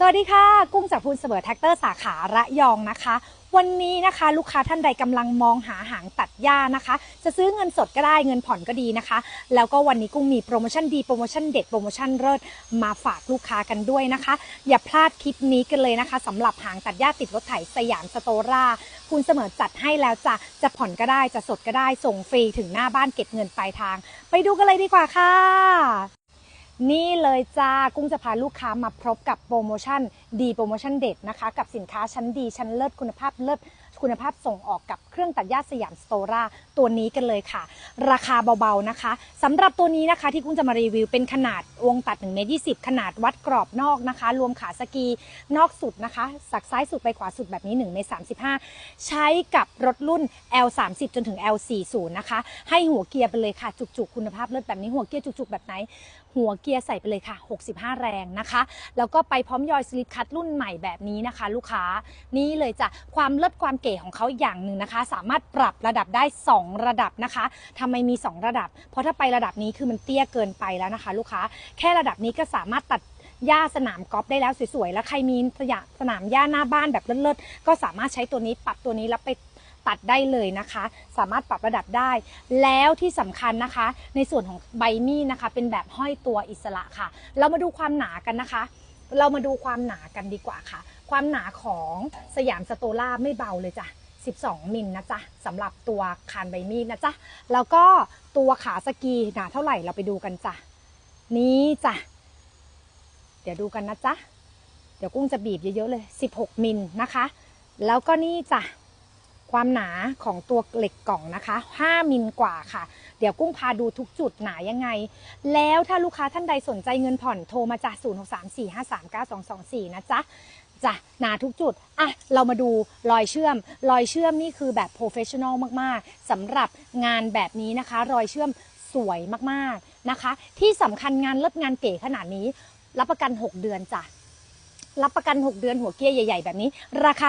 สวัสดีค่ะ กุ้งจากพูนเสมอแท็กเตอร์สาขาระยองนะคะ วันนี้นะคะ ลูกค้าท่านใดกำลังมองหาหางตัดหญ้านะคะ จะซื้อเงินสดก็ได้เงินผ่อนก็ดีนะคะ แล้วก็วันนี้กุ้งมีโปรโมชั่นดีโปรโมชั่นเด็ดโปรโมชั่นเลิศมาฝากลูกค้ากันด้วยนะคะ อย่าพลาดคลิปนี้กันเลยนะคะสำหรับหางตัดหญ้าติดรถไถสยามสโตราคุณเสมอจัดให้แล้วจะจะผ่อนก็ได้จะสดก็ได้ส่งฟรีถึงหน้าบ้านเก็บเงินปลายทาง ไปดูกันเลยดีกว่าค่ะ นี่เลยจ้า กุ้งจะพาลูกค้ามาพบกับโปรโมชั่นดีโปรโมชั่นเด็ดนะคะ กับสินค้าชั้นดีชั้นเลิศคุณภาพเลิศ คุณภาพส่งออกกับเครื่องตัดหญ้าสยามสโตราตัวนี้กันเลยค่ะ ราคาเบาๆนะคะสำหรับตัวนี้นะคะที่กุ้งจะมารีวิวเป็นขนาดวงตัด1เมตร20 ขนาดวัดกรอบนอกนะคะ รวมขาสกีนอกสุดนะคะ สักซ้ายสุดไปขวาสุดแบบนี้1เมตร35 ใช้กับรถรุ่น L 3 0 จนถึง L 4 0 นะคะ ให้หัวเกียร์ไปเลยค่ะ จุกๆ คุณภาพเลิศแบบนี้หัวเกียร์จุกๆ แบบไหน หัวเกียร์ใส่ไปเลยค่ะ 65 แรงนะคะ แล้วก็ไปพร้อมยอยสลิปคัตรุ่นใหม่แบบนี้นะคะ ลูกค้านี่เลยจ้ะความเลิศความเก๋ของเขาอย่างหนึ่งนะคะ สามารถปรับระดับได้ 2 ระดับนะคะทำไมมี 2 ระดับ เพราะถ้าไประดับนี้คือมันเตี้ยเกินไปแล้วนะคะ ลูกค้าแค่ระดับนี้ก็สามารถตัดหญ้าสนามกอล์ฟได้แล้วสวยๆ แล้วใครมีสนามหญ้าหน้าบ้านแบบเลิศๆก็สามารถใช้ตัวนี้ปรับตัวนี้แล้วไปตัดได้เลยนะคะ สามารถปรับระดับได้ แล้วที่สำคัญนะคะ ในส่วนของใบมีดนะคะ เป็นแบบห้อยตัวอิสระค่ะ เรามาดูความหนากันนะคะ เรามาดูความหนากันดีกว่าค่ะ ความหนาของสยามสโตล่าไม่เบาเลยจ้ะ 12 มิลนะจ๊ะสำหรับตัวคานใบมีดนะจ๊ะ แล้วก็ตัวขาสกีหนาเท่าไหร่เราไปดูกันจ้ะ นี้จ้ะ เดี๋ยวดูกันนะจ๊ะ เดี๋ยวกุ้งจะบีบเยอะๆเลย 16 มิลนะคะ แล้วก็นี่จ้ะ ความหนาของตัวเหล็กกล่องนะคะ 5 มิลกว่าค่ะ เดี๋ยวกุ้งพาดูทุกจุดหนายังไง แล้วถ้าลูกค้าท่านใดสนใจเงินผ่อนโทรมาจาก0 6 3 4 5 3 9 2 2 4 นะจ๊ะจ้ะหนาทุกจุด อะ เรามาดูรอยเชื่อม รอยเชื่อมนี่คือแบบโปรเฟชชั่นอลมากๆสำหรับงานแบบนี้นะคะ รอยเชื่อมสวยมากๆนะคะ ที่สำคัญงานเลิศงานเก๋ขนาดนี้ รับประกัน 6 เดือนจ้ะ รับประกัน 6 เดือนหัวเกี้ยใหญ่ ๆ แบบนี้ ราคา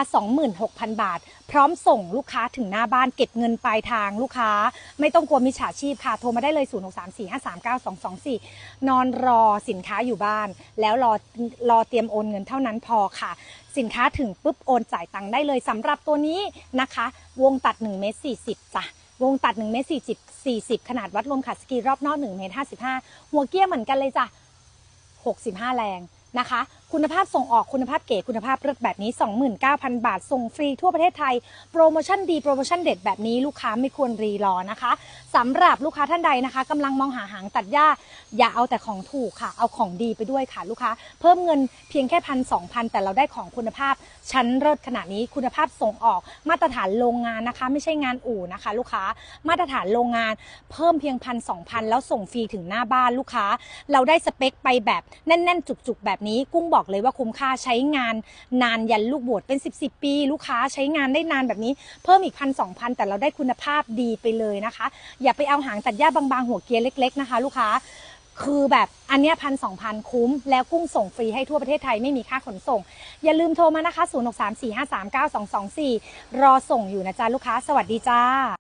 26,000 บาท พร้อมส่งลูกค้าถึงหน้าบ้านเก็บเงินปลายทางลูกค้า ไม่ต้องกลัวมิจฉาชีพค่ะ โทรมาได้เลย 0 6 3 4 5 3 9 2 2 4 นอนรอสินค้าอยู่บ้าน แล้วรอรอเตรียมโอนเงินเท่านั้นพอค่ะ สินค้าถึงปุ๊บโอนจ่ายตังค์ได้เลยสำหรับตัวนี้นะคะ วงตัด1เมตร40จ้ะวงตัด1เมตร40 40 ขนาดวัดรวมขาสกีรอบนอก1เมตร55 หัวเกี้ยเหมือนกันเลยจ้ะ65 แรง นะคะ คุณภาพส่งออกคุณภาพเก๋คุณภาพเลิศแบบนี้ 29,000 บาท ส่งฟรีทั่วประเทศไทย โปรโมชั่นดีโปรโมชั่นเด็ดแบบนี้ลูกค้าไม่ควรรีรอนะคะสำหรับลูกค้าท่านใดนะคะกำลังมองหาหางตัดหญ้า อย่าเอาแต่ของถูกค่ะ เอาของดีไปด้วยค่ะลูกค้า เพิ่มเงินเพียงแค่พันสองพันแต่เราได้ของคุณภาพ ชั้นเลิศขนาดนี้คุณภาพส่งออกมาตรฐานโรงงานนะคะ ไม่ใช่งานอู่นะคะ ลูกค้ามาตรฐานโรงงาน เพิ่มเพียงพันสองพันแล้วส่งฟรีถึงหน้าบ้านลูกค้า เราได้สเปคไปแบบแน่น ๆ จุกๆแบบนี้กุ้งบอกเลยว่าคุ้มค่าใช้งานนานยันลูกบวชเป็น 10บสปี ลูกค้าใช้งานได้นานแบบนี้ เพิ่มอีกพันสองพันแต่เราได้คุณภาพดีไปเลยนะคะ อย่าไปเอาหางตัดหญ้าบางๆ หัวเกียร์เล็ก ๆนะคะ ลูกค้าคือแบบอันเนี้พันสองพันคุ้ม แล้วกุ้งส่งฟรีให้ทั่วประเทศไทยไม่มีค่าขนส่ง อย่าลืมโทรมานะคะ 0 6 3 4 5 3 9 2 2 4 รอส่งอยู่นะจ๊ะลูกค้า สวัสดีจ้า